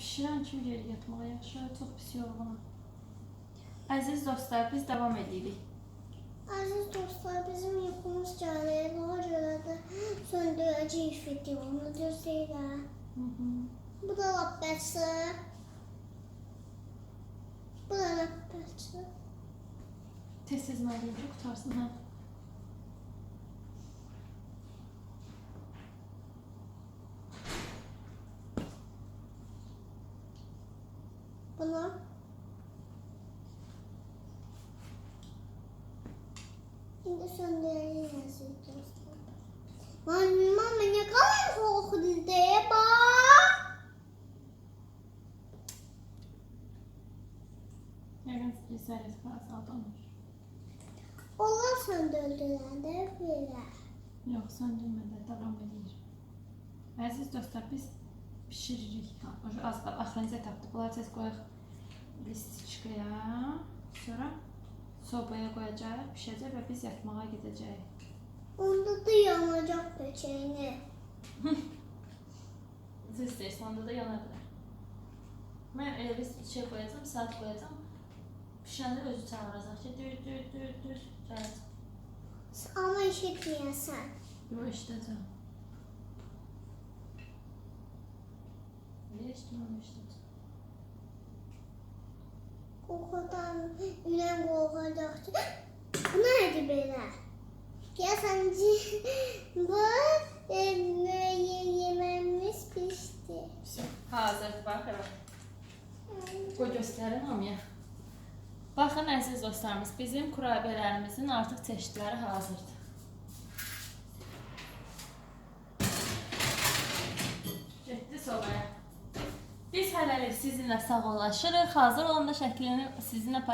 pişirən kimi geri yatmağa yaxşı, çox pis yorğunam. Əziz dostlar, biz davam edirik. Aziz dostlar bizim yuxumuz gəlir. Ona görə də söndürəcəyik videonu -hı. Bu da lapbəsi. Bu da lapbəsi. Tez-tez məlumat qutarsın hə. Bunu Şimdi söndüreceğiz aziz. Lan mama ne kadar soğuk dizde bak. Yəqin ki, səhət fəsaldanır. Onlar söndürdüler de böyle. Yox, söndürmədə davam edir. Əziz dostlar, biz bişiririk. Qal axırıncı etapda. Bunları tez qoyaq listiçkaya. Sonra sobaya qoyacağıq, bişəcək və biz yatmağa gedəcəyik. Onda da yanacak peçeğini. Siz istəyirsən, onda da yana bilər. Mən elə bir şey qoyacağam, saat qoyacağım. Pişəndə özü çağıracaq ki, düt, düt, düt, düt, gələcək. Ama işitmeyesen. Yox, işləyəcəm. Niyə işləməm, işləyəcəm. Korkudan ülen korkacak. Bu neydi böyle? Ya sence bu e, ye- yememiz pişti. Hazırdır, baxırıq. Qoy göstərin hamıya. Baxın əziz dostlarımız, bizim kurabiyələrimizin artıq çeşidləri hazırdır. Getdi sobaya. Biz hələlik sizinlə sağollaşırıq. Hazır olanda şəklini sizinlə